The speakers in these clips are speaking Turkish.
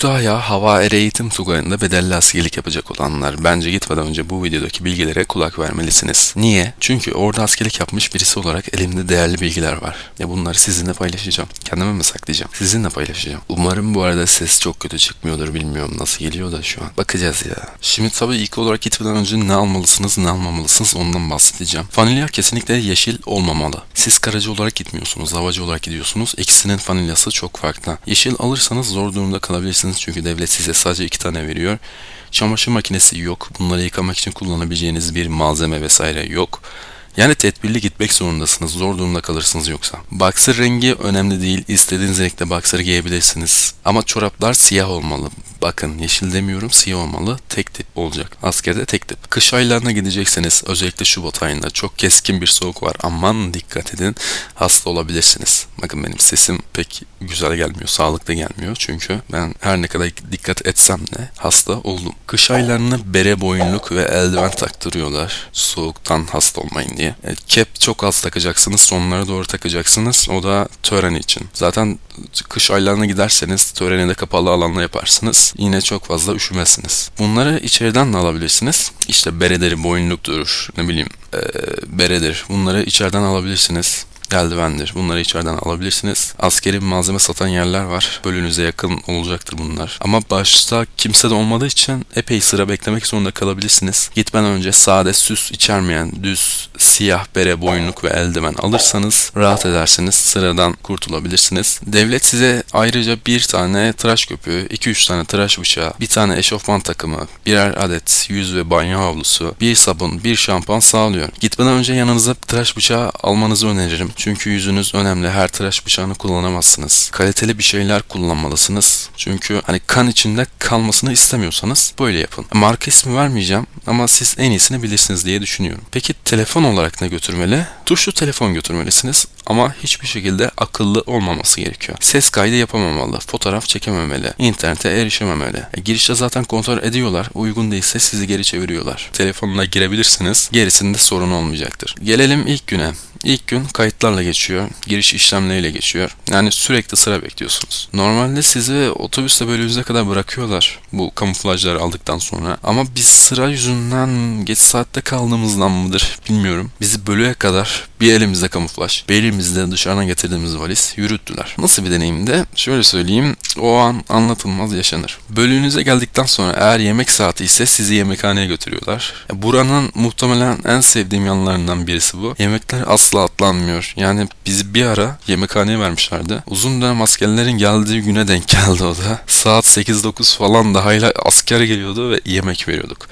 Kütahya Hava Er Eğitim Tugayı'nda bedelli askerlik yapacak olanlar bence gitmeden önce bu videodaki bilgilere kulak vermelisiniz. Niye? Çünkü orada askerlik yapmış birisi olarak elimde değerli bilgiler var. Ya bunları sizinle paylaşacağım. Kendime mi saklayacağım? Sizinle paylaşacağım. Umarım bu arada ses çok kötü çıkmıyordur bilmiyorum nasıl geliyor da şu an. Bakacağız ya. Şimdi tabii ilk olarak gitmeden önce ne almalısınız ne almamalısınız ondan bahsedeceğim. Vanilya kesinlikle yeşil olmamalı. Siz karacı olarak gitmiyorsunuz, havacı olarak gidiyorsunuz. İkisinin vanilyası çok farklı. Yeşil alırsanız zor durumda kalabilirsiniz çünkü devlet size sadece iki tane veriyor. Çamaşır makinesi yok. Bunları yıkamak için kullanabileceğiniz bir malzeme vesaire yok. Yani tedbirli gitmek zorundasınız. Zor durumda kalırsınız yoksa. Boxer rengi önemli değil. İstediğiniz renkte boxer giyebilirsiniz. Ama çoraplar siyah olmalı. Bakın yeşil demiyorum siyah olmalı. Tek tip olacak. Askerde tek tip. Kış aylarına gidecekseniz özellikle Şubat ayında çok keskin bir soğuk var. Aman dikkat edin. Hasta olabilirsiniz. Bakın benim sesim pek güzel gelmiyor. Sağlıklı gelmiyor. Çünkü ben her ne kadar dikkat etsem de hasta oldum. Kış aylarında bere boyunluk ve eldiven taktırıyorlar. Soğuktan hasta olmayın diye. E, kep çok az takacaksınız. Sonlara doğru takacaksınız. O da tören için. Zaten kış aylarına giderseniz töreni de kapalı alanla yaparsınız. Yine çok fazla üşümezsiniz. Bunları içeriden de alabilirsiniz. İşte beredir, boyunluktur, ne bileyim e, beredir. Bunları içeriden alabilirsiniz eldivendir. Bunları içeriden alabilirsiniz. Askeri malzeme satan yerler var. Bölünüze yakın olacaktır bunlar. Ama başta kimse de olmadığı için epey sıra beklemek zorunda kalabilirsiniz. Gitmeden önce sade süs içermeyen düz siyah bere boyunluk ve eldiven alırsanız rahat edersiniz. Sıradan kurtulabilirsiniz. Devlet size ayrıca bir tane tıraş köpüğü, 2-3 tane tıraş bıçağı, bir tane eşofman takımı, birer adet yüz ve banyo havlusu, bir sabun, bir şampuan sağlıyor. Gitmeden önce yanınıza tıraş bıçağı almanızı öneririm. Çünkü yüzünüz önemli. Her tıraş bıçağını kullanamazsınız. Kaliteli bir şeyler kullanmalısınız. Çünkü hani kan içinde kalmasını istemiyorsanız böyle yapın. Marka ismi vermeyeceğim ama siz en iyisini bilirsiniz diye düşünüyorum. Peki telefon olarak ne götürmeli? Tuşlu telefon götürmelisiniz ama hiçbir şekilde akıllı olmaması gerekiyor. Ses kaydı yapamamalı, fotoğraf çekememeli, internete erişememeli. E, girişte zaten kontrol ediyorlar, uygun değilse sizi geri çeviriyorlar. Telefonuna girebilirsiniz, gerisinde sorun olmayacaktır. Gelelim ilk güne. İlk gün kayıtlarla geçiyor, giriş işlemleriyle geçiyor. Yani sürekli sıra bekliyorsunuz. Normalde sizi otobüste bölümünüze kadar bırakıyorlar bu kamuflajları aldıktan sonra. Ama biz sıra yüzünden geç saatte kaldığımızdan mıdır bilmiyorum. Bizi bölüye kadar bir elimizde kamuflaj, bir elimizde dışarıdan getirdiğimiz valiz yürüttüler. Nasıl bir deneyimde? Şöyle söyleyeyim, o an anlatılmaz yaşanır. Bölüğünüze geldikten sonra eğer yemek saati ise sizi yemekhaneye götürüyorlar. Buranın muhtemelen en sevdiğim yanlarından birisi bu. Yemekler asla atlanmıyor. Yani bizi bir ara yemekhaneye vermişlerdi. Uzun dönem askerlerin geldiği güne denk geldi o da. Saat 8-9 falan da hala asker geliyordu ve yemek veriyorduk.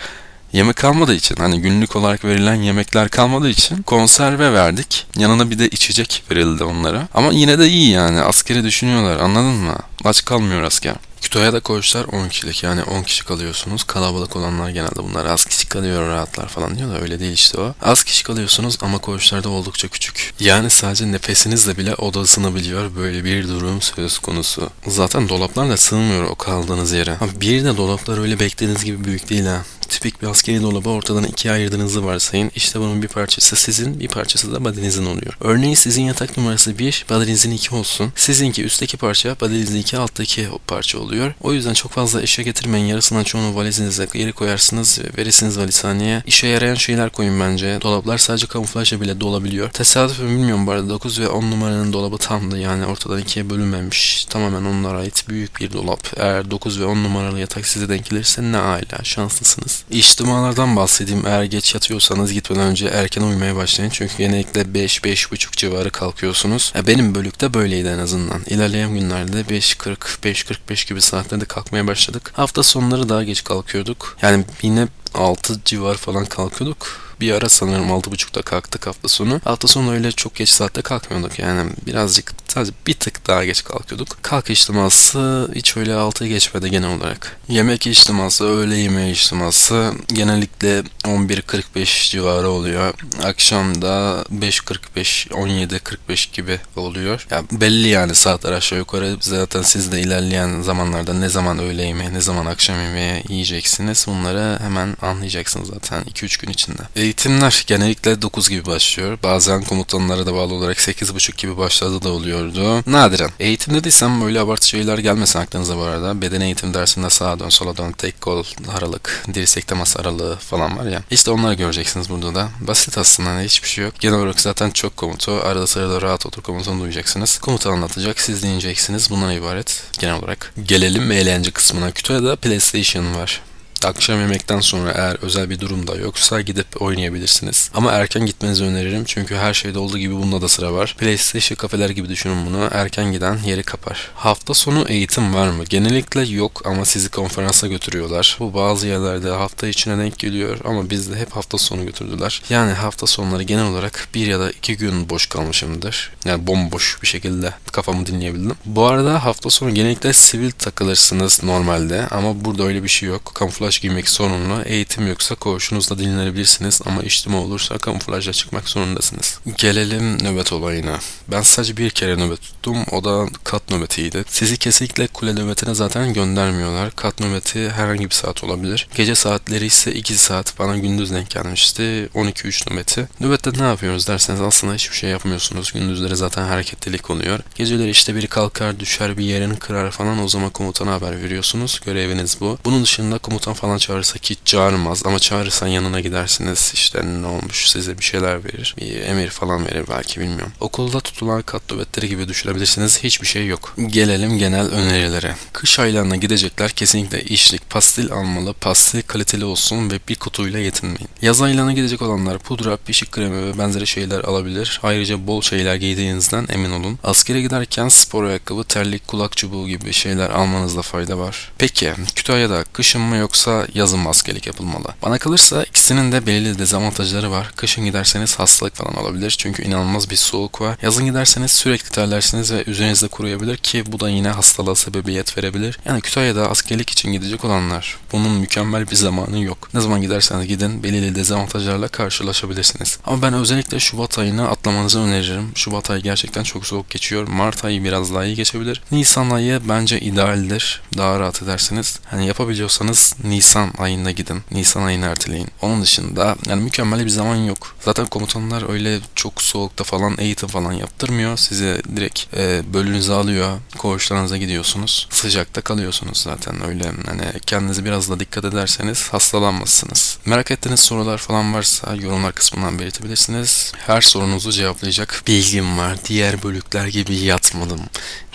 Yemek kalmadığı için hani günlük olarak verilen yemekler kalmadığı için konserve verdik. Yanına bir de içecek verildi onlara. Ama yine de iyi yani askeri düşünüyorlar anladın mı? Aç kalmıyor asker. Kütahya'da koğuşlar 10 kişilik yani 10 kişi kalıyorsunuz. Kalabalık olanlar genelde bunlar az kişi kalıyor rahatlar falan diyor da öyle değil işte o. Az kişi kalıyorsunuz ama koğuşlarda oldukça küçük. Yani sadece nefesinizle bile oda ısınabiliyor böyle bir durum söz konusu. Zaten dolaplar da sığmıyor o kaldığınız yere. Ha, bir de dolaplar öyle beklediğiniz gibi büyük değil ha tipik bir askeri dolabı ortadan ikiye ayırdığınızı varsayın. İşte bunun bir parçası sizin, bir parçası da badenizin oluyor. Örneğin sizin yatak numarası 1, badenizin 2 olsun. Sizinki üstteki parça, badenizin 2 alttaki parça oluyor. O yüzden çok fazla eşya getirmeyin. Yarısından çoğunu valizinize geri koyarsınız ve verirsiniz valizhaneye. İşe yarayan şeyler koyun bence. Dolaplar sadece kamuflajla bile dolabiliyor. Tesadüf bilmiyorum bu arada 9 ve 10 numaranın dolabı tamdı. Yani ortadan ikiye bölünmemiş. Tamamen onlara ait büyük bir dolap. Eğer 9 ve 10 numaralı yatak size denk gelirse ne ala şanslısınız. İçtimalardan bahsedeyim. Eğer geç yatıyorsanız gitmeden önce erken uyumaya başlayın. Çünkü genellikle 5-5.30 civarı kalkıyorsunuz. Benim bölükte böyleydi en azından. İlerleyen günlerde 5.40, 5.45 gibi saatlerde kalkmaya başladık. Hafta sonları daha geç kalkıyorduk. Yani yine 6 civar falan kalkıyorduk. Bir ara sanırım 6.30'da kalktık hafta sonu. Hafta sonu öyle çok geç saatte kalkmıyorduk yani birazcık sadece bir tık daha geç kalkıyorduk. Kalk içtiması hiç öyle 6'yı geçmedi genel olarak. Yemek içtiması, öğle yemeği içtiması genellikle 11.45 civarı oluyor. Akşam da 5.45, 17.45 gibi oluyor. Ya belli yani saatler aşağı yukarı. Zaten siz de ilerleyen zamanlarda ne zaman öğle yemeği, ne zaman akşam yemeği yiyeceksiniz. Bunları hemen anlayacaksınız zaten 2-3 gün içinde. E, Eğitimler genellikle 9 gibi başlıyor. Bazen komutanlara da bağlı olarak 8.30 gibi başladığı da oluyordu. Nadiren. Eğitim dediysem böyle abartı şeyler gelmesin aklınıza bu arada. Beden eğitim dersinde sağa dön, sola dön, tek kol aralık, dirsek temas aralığı falan var ya. İşte onları göreceksiniz burada da. Basit aslında hiçbir şey yok. Genel olarak zaten çok komutu. Arada sırada rahat otur komutanı duyacaksınız. Komutan anlatacak, siz dinleyeceksiniz. Bundan ibaret genel olarak. Gelelim eğlence kısmına. Kütüphede PlayStation var. Akşam yemekten sonra eğer özel bir durum da yoksa gidip oynayabilirsiniz. Ama erken gitmenizi öneririm çünkü her şeyde olduğu gibi bunda da sıra var. PlayStation kafeler gibi düşünün bunu. Erken giden yeri kapar. Hafta sonu eğitim var mı? Genellikle yok ama sizi konferansa götürüyorlar. Bu bazı yerlerde hafta içine denk geliyor ama bizde hep hafta sonu götürdüler. Yani hafta sonları genel olarak bir ya da iki gün boş kalmışımdır. Yani bomboş bir şekilde kafamı dinleyebildim. Bu arada hafta sonu genellikle sivil takılırsınız normalde ama burada öyle bir şey yok. Kamuflaj giymek zorunlu. Eğitim yoksa koğuşunuzda dinlenebilirsiniz ama içtima olursa kamuflajla çıkmak zorundasınız. Gelelim nöbet olayına. Ben sadece bir kere nöbet tuttum. O da kat nöbetiydi. Sizi kesinlikle kule nöbetine zaten göndermiyorlar. Kat nöbeti herhangi bir saat olabilir. Gece saatleri ise 2 saat. Bana gündüz denk gelmişti. 12-3 nöbeti. Nöbette ne yapıyoruz derseniz aslında hiçbir şey yapmıyorsunuz. Gündüzleri zaten hareketlilik oluyor. Geceleri işte biri kalkar düşer bir yerini kırar falan o zaman komutana haber veriyorsunuz. Göreviniz bu. Bunun dışında komutan falan çağırırsa ki çağırmaz ama çağırırsan yanına gidersiniz. İşte ne olmuş size bir şeyler verir. Bir emir falan verir belki bilmiyorum. Okulda tutulan kat nöbetleri gibi düşünebilirsiniz. Hiçbir şey yok. Gelelim genel önerilere. Kış aylarına gidecekler kesinlikle içlik, pastil almalı. Pastil kaliteli olsun ve bir kutuyla yetinmeyin. Yaz aylarına gidecek olanlar pudra, pişik kremi ve benzeri şeyler alabilir. Ayrıca bol şeyler giydiğinizden emin olun. Askere giderken spor ayakkabı, terlik, kulak çubuğu gibi şeyler almanızda fayda var. Peki Kütahya'da kışın mı yoksa yazın mı askerlik yapılmalı? Bana kalırsa ikisinin de belirli dezavantajları var. Kışın giderseniz hastalık falan olabilir çünkü inanılmaz bir soğuk var. Yazın giderseniz sürekli terlersiniz ve üzerinizde kuruyabilir ki bu da yine hastalığa sebebiyet verebilir. Yani Kütahya'da askerlik için gidecek olanlar bunun mükemmel bir zamanı yok. Ne zaman giderseniz gidin belirli dezavantajlarla karşılaşabilirsiniz. Ama ben özellikle Şubat ayını atlamanızı öneririm. Şubat ayı gerçekten çok soğuk geçiyor. Mart ayı biraz daha iyi geçebilir. Nisan ayı bence idealdir. Daha rahat edersiniz. Hani yapabiliyorsanız Nisan ayında gidin. Nisan ayını erteleyin. Onun dışında yani mükemmel bir zaman yok. Zaten komutanlar öyle çok soğukta falan eğitim falan yaptırmıyor. Size direkt e, bölünüze alıyor. Koğuşlarınıza gidiyorsunuz. Sıcakta kalıyorsunuz zaten öyle. Hani kendinize biraz da dikkat ederseniz hastalanmazsınız. Merak ettiğiniz sorular falan varsa yorumlar kısmından belirtebilirsiniz. Her sorunuzu cevaplayacak bilgim var. Diğer bölükler gibi yatmadım.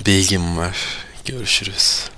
Bilgim var. Görüşürüz.